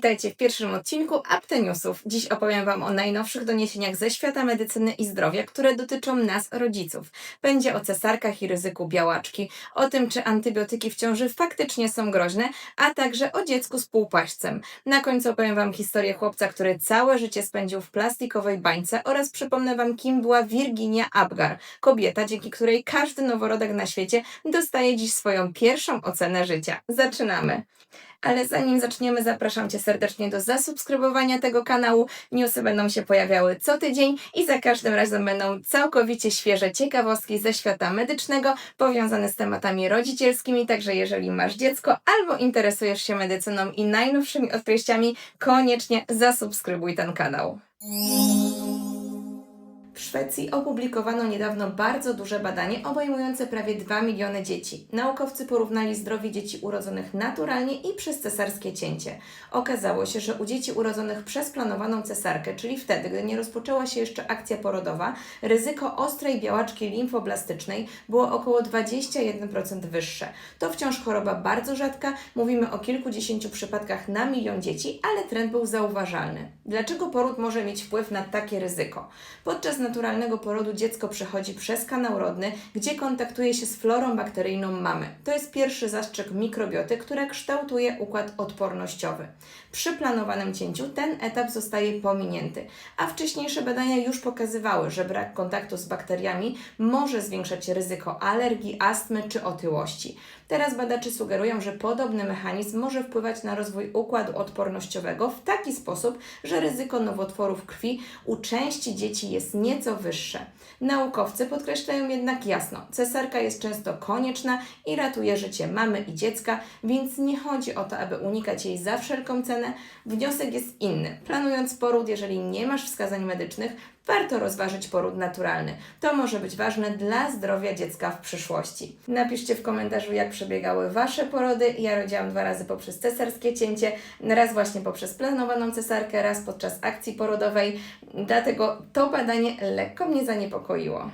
Witajcie w pierwszym odcinku Apteniusów. Dziś opowiem Wam o najnowszych doniesieniach ze świata medycyny i zdrowia, które dotyczą nas, rodziców. Będzie o cesarkach i ryzyku białaczki, o tym, czy antybiotyki w ciąży faktycznie są groźne, a także o dziecku z półpaśćcem. Na końcu opowiem Wam historię chłopca, który całe życie spędził w plastikowej bańce oraz przypomnę Wam, kim była Virginia Abgar, kobieta, dzięki której każdy noworodek na świecie dostaje dziś swoją pierwszą ocenę życia. Zaczynamy! Ale zanim zaczniemy, zapraszam Cię serdecznie do zasubskrybowania tego kanału. Newsy będą się pojawiały co tydzień i za każdym razem będą całkowicie świeże ciekawostki ze świata medycznego powiązane z tematami rodzicielskimi. Także jeżeli masz dziecko albo interesujesz się medycyną i najnowszymi odkryciami, koniecznie zasubskrybuj ten kanał. W Szwecji opublikowano niedawno bardzo duże badanie obejmujące prawie 2 miliony dzieci. Naukowcy porównali zdrowie dzieci urodzonych naturalnie i przez cesarskie cięcie. Okazało się, że u dzieci urodzonych przez planowaną cesarkę, czyli wtedy, gdy nie rozpoczęła się jeszcze akcja porodowa, ryzyko ostrej białaczki limfoblastycznej było około 21% wyższe. To wciąż choroba bardzo rzadka, mówimy o kilkudziesięciu przypadkach na milion dzieci, ale trend był zauważalny. Dlaczego poród może mieć wpływ na takie ryzyko? Podczas naturalnego porodu dziecko przechodzi przez kanał rodny, gdzie kontaktuje się z florą bakteryjną mamy. To jest pierwszy zastrzyk mikrobioty, która kształtuje układ odpornościowy. Przy planowanym cięciu ten etap zostaje pominięty, a wcześniejsze badania już pokazywały, że brak kontaktu z bakteriami może zwiększać ryzyko alergii, astmy czy otyłości. Teraz badacze sugerują, że podobny mechanizm może wpływać na rozwój układu odpornościowego w taki sposób, że ryzyko nowotworów krwi u części dzieci jest nieco wyższe. Naukowcy podkreślają jednak jasno, cesarka jest często konieczna i ratuje życie mamy i dziecka, więc nie chodzi o to, aby unikać jej za wszelką cenę. Wniosek jest inny. Planując poród, jeżeli nie masz wskazań medycznych, warto rozważyć poród naturalny. To może być ważne dla zdrowia dziecka w przyszłości. Napiszcie w komentarzu, jak przebiegały Wasze porody. Ja rodziłam dwa razy poprzez cesarskie cięcie, raz właśnie poprzez planowaną cesarkę, raz podczas akcji porodowej. Dlatego to badanie lekko mnie zaniepokoiło.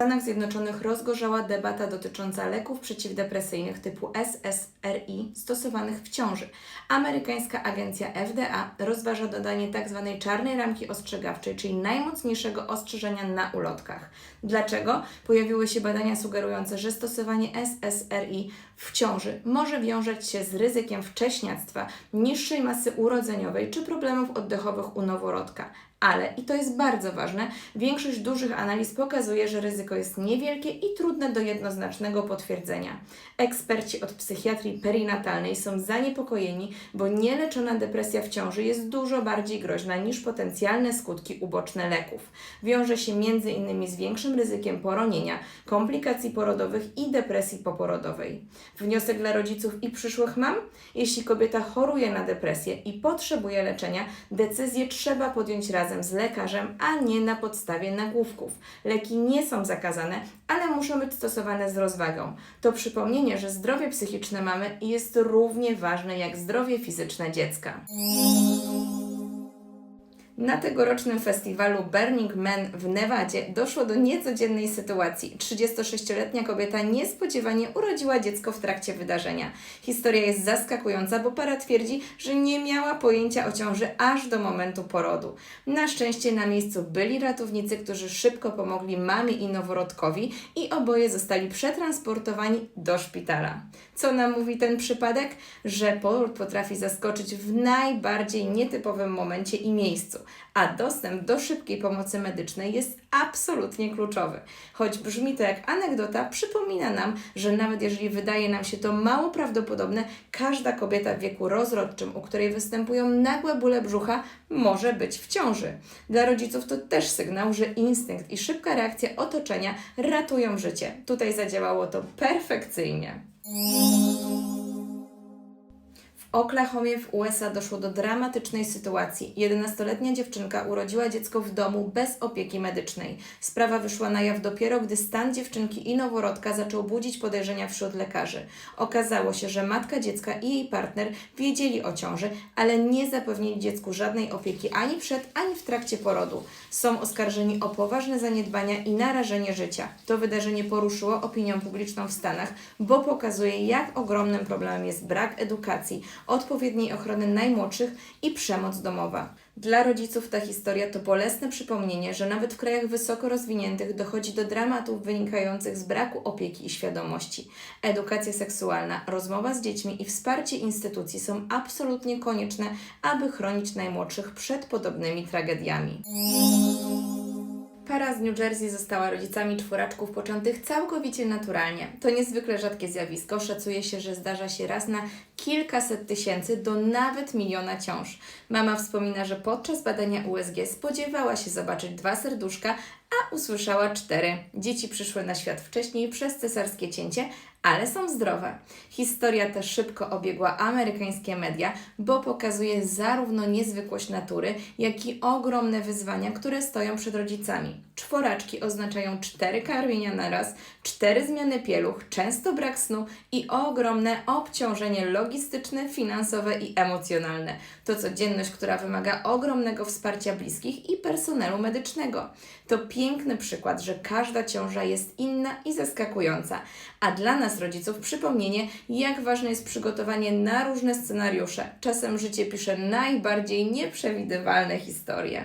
W Stanach Zjednoczonych rozgorzała debata dotycząca leków przeciwdepresyjnych typu SSRI stosowanych w ciąży. Amerykańska agencja FDA rozważa dodanie tzw. czarnej ramki ostrzegawczej, czyli najmocniejszego ostrzeżenia na ulotkach. Dlaczego? Pojawiły się badania sugerujące, że stosowanie SSRI w ciąży może wiązać się z ryzykiem wcześniactwa, niższej masy urodzeniowej czy problemów oddechowych u noworodka. Ale, i to jest bardzo ważne, większość dużych analiz pokazuje, że ryzyko jest niewielkie i trudne do jednoznacznego potwierdzenia. Eksperci od psychiatrii perinatalnej są zaniepokojeni, bo nieleczona depresja w ciąży jest dużo bardziej groźna niż potencjalne skutki uboczne leków. Wiąże się innymi z większym ryzykiem poronienia, komplikacji porodowych i depresji poporodowej. Wniosek dla rodziców i przyszłych mam? Jeśli kobieta choruje na depresję i potrzebuje leczenia, decyzję trzeba podjąć razem z lekarzem, a nie na podstawie nagłówków. Leki nie są zakazane, ale muszą być stosowane z rozwagą. To przypomnienie, że zdrowie psychiczne mamy jest równie ważne jak zdrowie fizyczne dziecka. Na tegorocznym festiwalu Burning Man w Nevadzie doszło do niecodziennej sytuacji. 36-letnia kobieta niespodziewanie urodziła dziecko w trakcie wydarzenia. Historia jest zaskakująca, bo para twierdzi, że nie miała pojęcia o ciąży aż do momentu porodu. Na szczęście na miejscu byli ratownicy, którzy szybko pomogli mamie i noworodkowi i oboje zostali przetransportowani do szpitala. Co nam mówi ten przypadek? Że poród potrafi zaskoczyć w najbardziej nietypowym momencie i miejscu a dostęp do szybkiej pomocy medycznej jest absolutnie kluczowy. Choć brzmi to jak anegdota, przypomina nam, że nawet jeżeli wydaje nam się to mało prawdopodobne, każda kobieta w wieku rozrodczym, u której występują nagłe bóle brzucha, może być w ciąży. Dla rodziców to też sygnał, że instynkt i szybka reakcja otoczenia ratują życie. Tutaj zadziałało to perfekcyjnie. W Oklahomie w USA doszło do dramatycznej sytuacji. 11-letnia dziewczynka urodziła dziecko w domu bez opieki medycznej. Sprawa wyszła na jaw dopiero, gdy stan dziewczynki i noworodka zaczął budzić podejrzenia wśród lekarzy. Okazało się, że matka dziecka i jej partner wiedzieli o ciąży, ale nie zapewnili dziecku żadnej opieki ani przed, ani w trakcie porodu. Są oskarżeni o poważne zaniedbania i narażenie życia. To wydarzenie poruszyło opinię publiczną w Stanach, bo pokazuje, jak ogromnym problemem jest brak edukacji odpowiedniej ochrony najmłodszych i przemoc domowa. Dla rodziców ta historia to bolesne przypomnienie, że nawet w krajach wysoko rozwiniętych dochodzi do dramatów wynikających z braku opieki i świadomości. Edukacja seksualna, rozmowa z dziećmi i wsparcie instytucji są absolutnie konieczne, aby chronić najmłodszych przed podobnymi tragediami. Para z New Jersey została rodzicami czworaczków poczętych całkowicie naturalnie. To niezwykle rzadkie zjawisko. Szacuje się, że zdarza się raz na kilkaset tysięcy do nawet miliona ciąż. Mama wspomina, że podczas badania USG spodziewała się zobaczyć dwa serduszka, a usłyszała cztery. Dzieci przyszły na świat wcześniej przez cesarskie cięcie, ale są zdrowe. Historia ta szybko obiegła amerykańskie media, bo pokazuje zarówno niezwykłość natury, jak i ogromne wyzwania, które stoją przed rodzicami. Czworaczki oznaczają cztery karmienia na raz, cztery zmiany pieluch, często brak snu i ogromne obciążenie logistyczne, finansowe i emocjonalne. To codzienność, która wymaga ogromnego wsparcia bliskich i personelu medycznego. To piękny przykład, że każda ciąża jest inna i zaskakująca, a dla nas rodziców przypomnienie, jak ważne jest przygotowanie na różne scenariusze. Czasem życie pisze najbardziej nieprzewidywalne historie.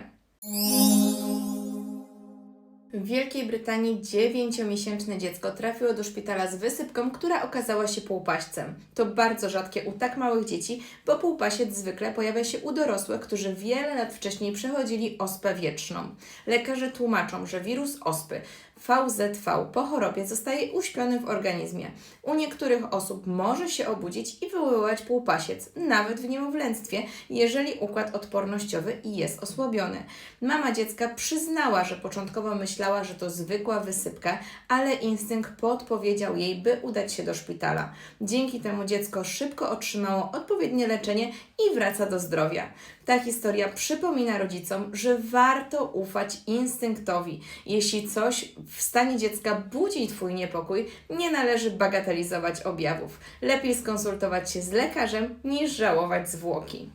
W Wielkiej Brytanii dziewięciomiesięczne dziecko trafiło do szpitala z wysypką, która okazała się półpaścem. To bardzo rzadkie u tak małych dzieci, bo półpasiec zwykle pojawia się u dorosłych, którzy wiele lat wcześniej przechodzili ospę wietrzną. Lekarze tłumaczą, że wirus ospy VZV po chorobie zostaje uśpiony w organizmie. U niektórych osób może się obudzić i wywoływać półpasiec, nawet w niemowlęctwie, jeżeli układ odpornościowy jest osłabiony. Mama dziecka przyznała, że początkowo myślała, że to zwykła wysypka, ale instynkt podpowiedział jej, by udać się do szpitala. Dzięki temu dziecko szybko otrzymało odpowiednie leczenie i wraca do zdrowia. Ta historia przypomina rodzicom, że warto ufać instynktowi. Jeśli coś w stanie dziecka budzi Twój niepokój, nie należy bagatelizować objawów. Lepiej skonsultować się z lekarzem niż żałować zwłoki.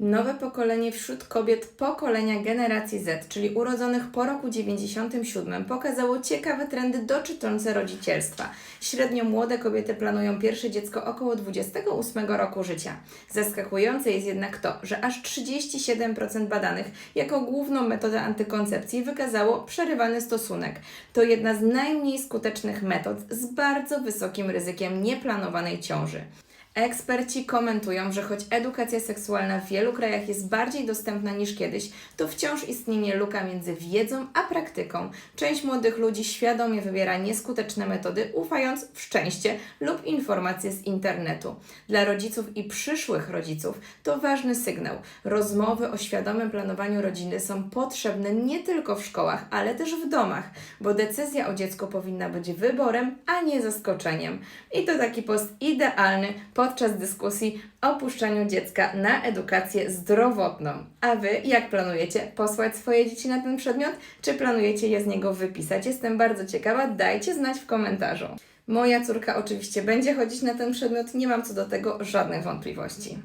Nowe pokolenie wśród kobiet pokolenia generacji Z, czyli urodzonych po roku 97, pokazało ciekawe trendy dotyczące rodzicielstwa. Średnio młode kobiety planują pierwsze dziecko około 28 roku życia. Zaskakujące jest jednak to, że aż 37% badanych jako główną metodę antykoncepcji wykazało przerywany stosunek. To jedna z najmniej skutecznych metod z bardzo wysokim ryzykiem nieplanowanej ciąży. Eksperci komentują, że choć edukacja seksualna w wielu krajach jest bardziej dostępna niż kiedyś, to wciąż istnieje luka między wiedzą a praktyką. Część młodych ludzi świadomie wybiera nieskuteczne metody, ufając w szczęście lub informacje z internetu. Dla rodziców i przyszłych rodziców to ważny sygnał. Rozmowy o świadomym planowaniu rodziny są potrzebne nie tylko w szkołach, ale też w domach, bo decyzja o dziecku powinna być wyborem, a nie zaskoczeniem. I to taki post idealny podczas dyskusji o puszczaniu dziecka na edukację zdrowotną. A Wy jak planujecie posłać swoje dzieci na ten przedmiot, czy planujecie je z niego wypisać? Jestem bardzo ciekawa, dajcie znać w komentarzu. Moja córka oczywiście będzie chodzić na ten przedmiot, nie mam co do tego żadnych wątpliwości.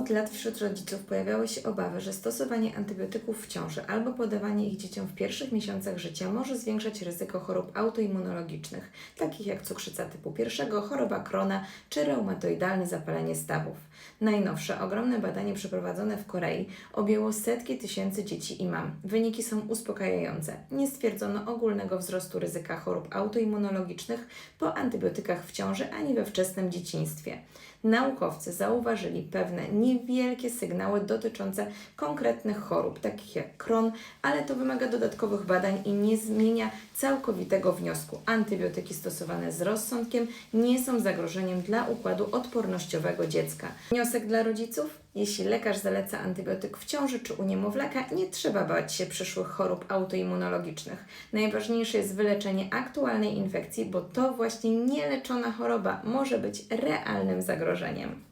Od lat wśród rodziców pojawiały się obawy, że stosowanie antybiotyków w ciąży albo podawanie ich dzieciom w pierwszych miesiącach życia może zwiększać ryzyko chorób autoimmunologicznych, takich jak cukrzyca typu pierwszego, choroba Krona czy reumatoidalne zapalenie stawów. Najnowsze, ogromne badanie przeprowadzone w Korei objęło setki tysięcy dzieci i mam. Wyniki są uspokajające. Nie stwierdzono ogólnego wzrostu ryzyka chorób autoimmunologicznych po antybiotykach w ciąży ani we wczesnym dzieciństwie. Naukowcy zauważyli pewne niewielkie sygnały dotyczące konkretnych chorób, takich jak Crohn, ale to wymaga dodatkowych badań i nie zmienia całkowitego wniosku. Antybiotyki stosowane z rozsądkiem nie są zagrożeniem dla układu odpornościowego dziecka. Wniosek dla rodziców? Jeśli lekarz zaleca antybiotyk w ciąży czy u niemowlaka, nie trzeba bać się przyszłych chorób autoimmunologicznych. Najważniejsze jest wyleczenie aktualnej infekcji, bo to właśnie nieleczona choroba może być realnym zagrożeniem.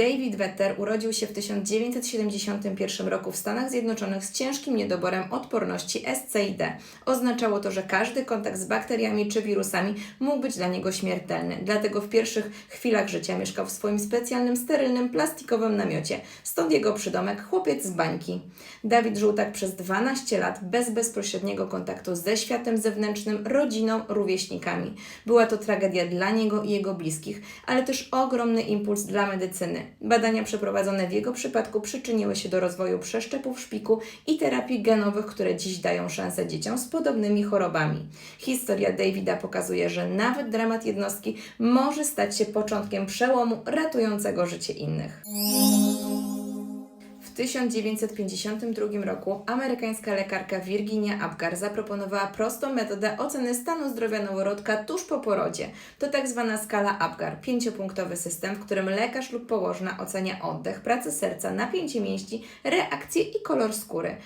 David Vetter urodził się w 1971 roku w Stanach Zjednoczonych z ciężkim niedoborem odporności SCID. Oznaczało to, że każdy kontakt z bakteriami czy wirusami mógł być dla niego śmiertelny. Dlatego w pierwszych chwilach życia mieszkał w swoim specjalnym, sterylnym, plastikowym namiocie. Stąd jego przydomek chłopiec z bańki. Dawid żył tak przez 12 lat bez bezpośredniego kontaktu ze światem zewnętrznym, rodziną, rówieśnikami. Była to tragedia dla niego i jego bliskich, ale też ogromny impuls dla medycyny. Badania przeprowadzone w jego przypadku przyczyniły się do rozwoju przeszczepów szpiku i terapii genowych, które dziś dają szansę dzieciom z podobnymi chorobami. Historia Davida pokazuje, że nawet dramat jednostki może stać się początkiem przełomu ratującego życie innych. W 1952 roku amerykańska lekarka Virginia Apgar zaproponowała prostą metodę oceny stanu zdrowia noworodka tuż po porodzie. To tak zwana skala Apgar, pięciopunktowy system, w którym lekarz lub położna ocenia oddech, pracę serca, napięcie mięśni, reakcje i kolor skóry.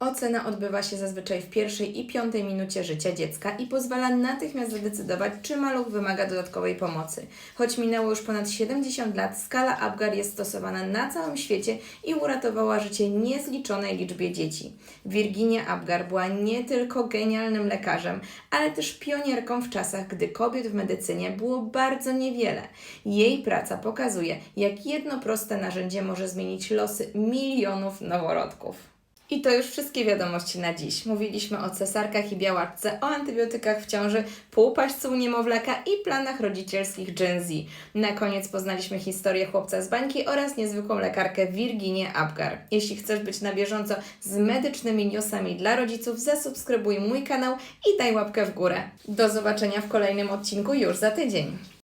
Ocena odbywa się zazwyczaj w pierwszej i piątej minucie życia dziecka i pozwala natychmiast zadecydować, czy maluch wymaga dodatkowej pomocy. Choć minęło już ponad 70 lat, skala Apgar jest stosowana na całym świecie i uratowała życie niezliczonej liczbie dzieci. Virginia Apgar była nie tylko genialnym lekarzem, ale też pionierką w czasach, gdy kobiet w medycynie było bardzo niewiele. Jej praca pokazuje, jak jedno proste narzędzie może zmienić losy milionów noworodków. I to już wszystkie wiadomości na dziś. Mówiliśmy o cesarkach i białaczce, o antybiotykach w ciąży, półpaścu niemowlaka i planach rodzicielskich Gen Z. Na koniec poznaliśmy historię chłopca z bańki oraz niezwykłą lekarkę Virginię Apgar. Jeśli chcesz być na bieżąco z medycznymi newsami dla rodziców, zasubskrybuj mój kanał i daj łapkę w górę. Do zobaczenia w kolejnym odcinku już za tydzień.